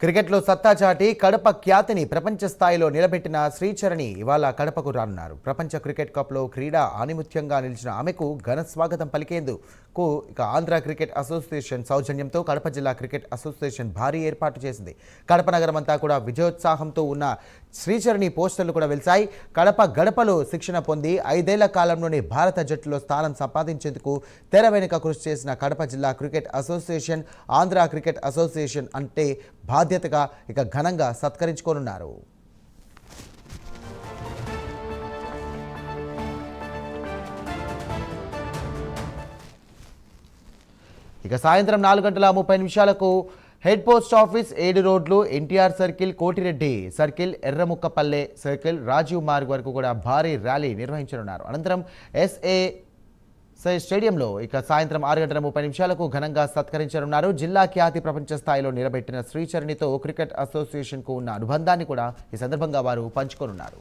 క్రికెట్లో సత్తా చాటి కడప ఖ్యాతిని ప్రపంచ స్థాయిలో నిలబెట్టిన శ్రీచరణి ఇవాళ కడపకు రానున్నారు. ప్రపంచ క్రికెట్ కప్లో క్రీడా ఆనిముత్యంగా నిలిచిన ఆమెకు ఘన స్వాగతం పలికేందుకు ఇక ఆంధ్ర క్రికెట్ అసోసియేషన్ సౌజన్యంతో కడప జిల్లా క్రికెట్ అసోసియేషన్ భారీ ఏర్పాటు చేసింది. కడప నగరం అంతా కూడా విజయోత్సాహంతో ఉన్న శ్రీచరణి పోస్టర్లు కూడా వెలిశాయి. కడప గడపలో శిక్షణ పొంది ఐదేళ్ళ కాలంలోనే భారత జట్టులో స్థానం సంపాదించేందుకు తెర వెనుక కృషి చేసిన కడప జిల్లా cricket association Andhra cricket association అంటే బాధ్యతగా ఇక ఘనంగా సత్కరించుకోనున్నారు. ఇక సాయంత్రం నాలుగు గంటల ముప్పై నిమిషాలకు హెడ్ పోస్ట్ ఆఫీస్ ఏడు రోడ్లు NTR circle Kotireddy circle Erramukkapalle circle Rajiv Marg వరకు కూడా భారీ ర్యాలీ నిర్వహించనున్నారు. అనంతరం ఎస్ఏ సై స్టేడియంలో ఇక సాయంత్రం ఆరు గంటల ముప్పై నిమిషాలకు ఘనంగా సత్కరించనున్నారు. జిల్లా ఖ్యాతి ప్రపంచ స్థాయిలో నిలబెట్టిన శ్రీచరణితో క్రికెట్ అసోసియేషన్కు ఉన్న అనుబంధాన్ని కూడా ఈ సందర్భంగా వారు పంచుకోనున్నారు.